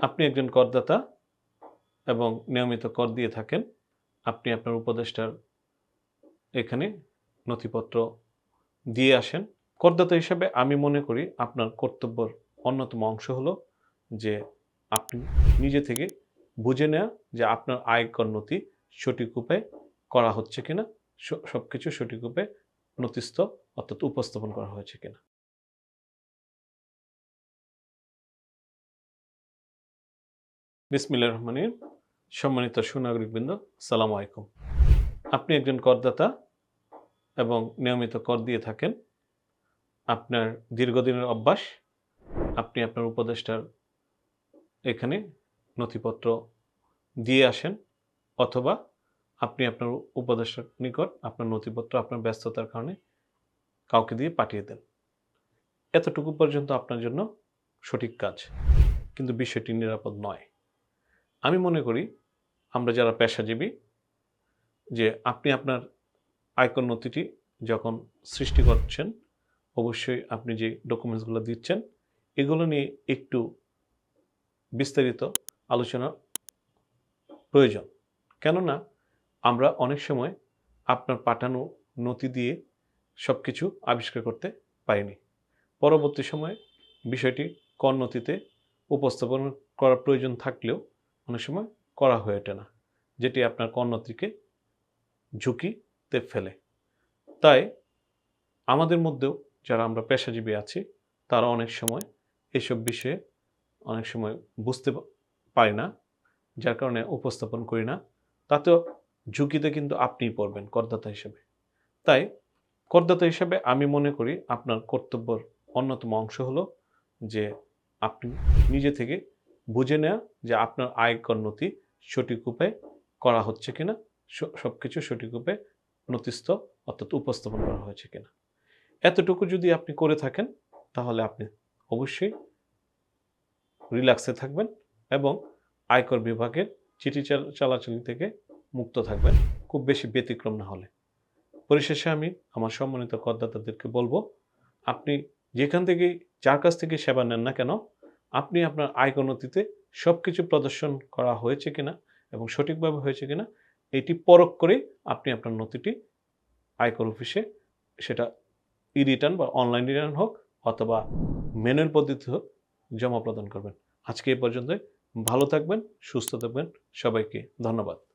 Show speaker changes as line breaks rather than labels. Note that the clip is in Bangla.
আপনি একজন করদাতা এবং নিয়মিত কর দিয়ে থাকেন। আপনি আপনার উপদেষ্টার এখানে নথিপত্র দিয়ে আসেন। করদাতা হিসাবে আমি মনে করি আপনার কর্তব্যর অন্যতম অংশ হলো যে আপনি নিজে থেকে বুঝে নেওয়া যে আপনার আয়কর নথি সঠিক উপায়ে করা হচ্ছে কিনা সব কিছু সঠিক উপায়ে নথিস্থ অর্থাৎ উপস্থাপন করা হয়েছে কিনা। বিসমিল্লা রহমানের সম্মানিত সুনাগরিকবৃন্দ সালাম আলাইকুম। আপনি একজন করদাতা এবং নিয়মিত কর দিয়ে থাকেন। আপনার দীর্ঘদিনের অভ্যাস, আপনি আপনার উপদেষ্টার এখানে নথিপত্র দিয়ে আসেন, অথবা আপনি আপনার উপদেষ্টার নিকট আপনার নথিপত্র, আপনার ব্যস্ততার কারণে কাউকে দিয়ে পাঠিয়ে দেন। এতটুকু পর্যন্ত আপনার জন্য সঠিক কাজ, কিন্তু বিষয়টি নিরাপদ নয়। আমি মনে করি আমরা যারা পেশাজীবী, যে আপনি আপনার আয়কর নথিটি যখন সৃষ্টি করছেন, অবশ্যই আপনি যে ডকুমেন্টসগুলো দিচ্ছেন, এগুলো নিয়ে একটু বিস্তারিত আলোচনা প্রয়োজন। কেননা আমরা অনেক সময় আপনার পাঠানো নথি দিয়ে সব কিছু আবিষ্কার করতে পারিনি। পরবর্তী সময়ে বিষয়টি কর নথিতে উপস্থাপন করার প্রয়োজন থাকলেও অনেক সময় করা হয়ে ওঠে না, যেটি আপনার কর্ণত্রীকে ঝুঁকিতে ফেলে। তাই আমাদের মধ্যেও যারা আমরা পেশাজীবী আছি, তারা অনেক সময় এসব বিষয়ে অনেক সময় বুঝতে পারি না, যার কারণে উপস্থাপন করি না। তাতেও ঝুঁকিতে কিন্তু আপনিই পড়বেন করদাতা হিসেবে। তাই করদাতা হিসেবে আমি মনে করি আপনার কর্তব্যর অন্যতম অংশ হলো যে আপনি নিজে থেকে বুঝে নেওয়া যে আপনার আয়কর নথি সঠিক উপায়ে করা হচ্ছে কিনা সব কিছু সঠিক উপায়ে নথিস্থ অর্থাৎ উপস্থাপন করা হয়েছে কিনা। এতটুকু যদি আপনি করে থাকেন, তাহলে আপনি অবশ্যই রিল্যাক্সে থাকবেন এবং আয়কর বিভাগের চিঠি চালাচালি থেকে মুক্ত থাকবেন, খুব বেশি ব্যতিক্রম না হলে। পরিশেষে আমি আমার সম্মানিত করদাতাদেরকে বলব, আপনি যেখান থেকে যার কাছ থেকে সেবা নেন না কেন আপনি আপনার আয়কর নথিতে সব কিছু প্রদর্শন করা হয়েছে কিনা এবং সঠিকভাবে হয়েছে কিনা, এটি পরখ করে আপনি আপনার নথিটি আয়কর অফিসে সেটা ই রিটার্ন বা অনলাইন রিটার্ন হোক অথবা ম্যানুয়াল পদ্ধতি হোক জমা প্রদান করবেন। আজকে এ পর্যন্ত ভালো থাকবেন, সুস্থ থাকবেন। সবাইকে ধন্যবাদ।